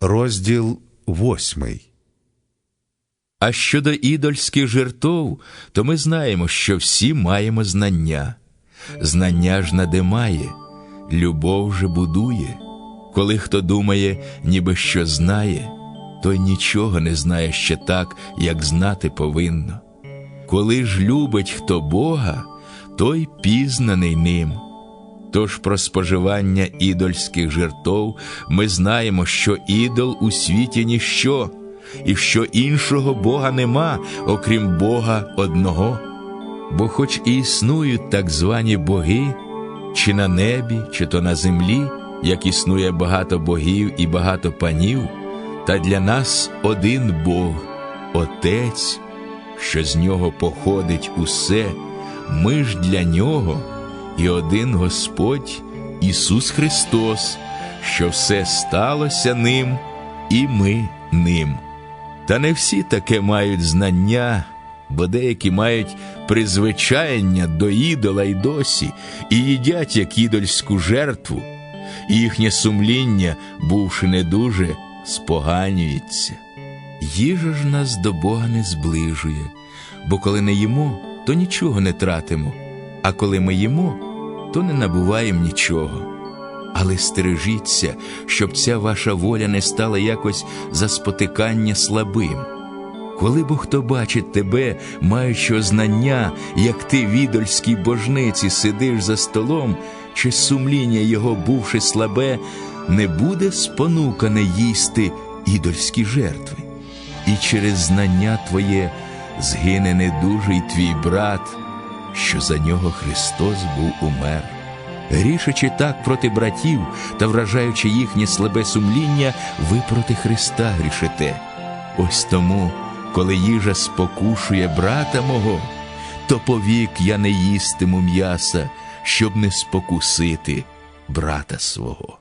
Розділ восьмий. А щодо ідольських жертов, то ми знаємо, що всі маємо знання. Знання ж надимає, любов же будує. Коли хто думає, ніби що знає, той нічого не знає ще так, як знати повинно. Коли ж любить хто Бога, той пізнаний ним. Тож про споживання ідольських жертов ми знаємо, що ідол у світі ніщо, і що іншого Бога нема, окрім Бога одного. Бо хоч і існують так звані боги, чи на небі, чи то на землі, як існує багато богів і багато панів, та для нас один Бог, Отець, що з нього походить усе, ми ж для нього і один Господь Ісус Христос, що все сталося ним, і ми ним. Та не всі таке мають знання, бо деякі мають призвичаєння до ідола й досі, і їдять як ідольську жертву, і їхнє сумління, бувши не дуже, споганюється. Їжа ж нас до Бога не зближує, бо коли не їмо, то нічого не тратимо, а коли ми їмо, то не набуваємо нічого. Але стережіться, щоб ця ваша воля не стала якось за спотикання слабим. Коли бо хто бачить тебе, маючи знання, як ти в ідольській божниці сидиш за столом, чи сумління його, бувши слабе, не буде спонукане їсти ідольські жертви, і через знання твоє згине недужий твій брат, що за нього Христос був умер. Грішачи так проти братів та вражаючи їхнє слабе сумління, ви проти Христа грішите. Ось тому, коли їжа спокушує брата мого, то повік я не їстиму м'яса, щоб не спокусити брата свого.